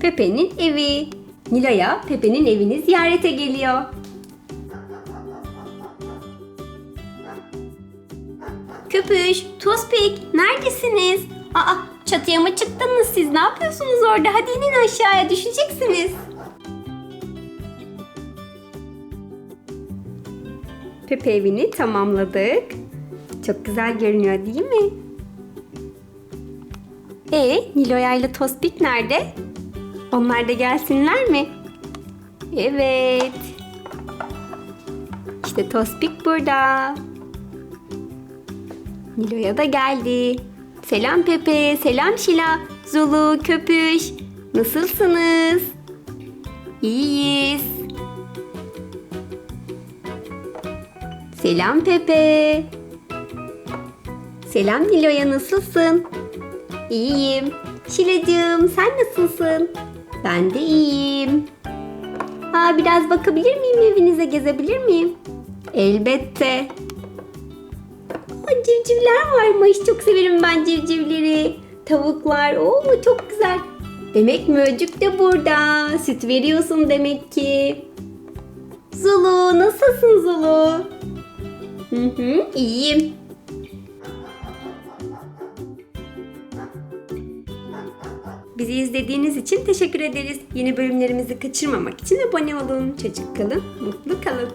Pepe'nin evi. Nilo'ya Pepe'nin evini ziyarete geliyor. Köpüş, Tospik neredesiniz? Aa çatıya mı çıktınız siz? Ne yapıyorsunuz orada? Hadi inin aşağıya düşeceksiniz. Pepe evini tamamladık. Çok güzel görünüyor değil mi? E Niloya ile Tospik nerede? Onlar da gelsinler mi? Evet. İşte Tospik burada. Nilo'ya da geldi. Selam Pepe, selam Şila, Zulu, Köpüş. Nasılsınız? İyiyiz. Selam Pepe. Selam Nilo'ya nasılsın? İyiyim. Şilacığım sen nasılsın? Ben de iyiyim. Aa, biraz bakabilir miyim evinize gezebilir miyim? Elbette. Aa, civcivler varmış. Çok severim ben civcivleri. Tavuklar. Oo çok güzel. Demek Möcük de burada. Süt veriyorsun demek ki. Zulu nasılsın Zulu? Hı hı iyiyim. Bizi izlediğiniz için teşekkür ederiz. Yeni bölümlerimizi kaçırmamak için abone olun. Çocuk kalın, mutlu kalın.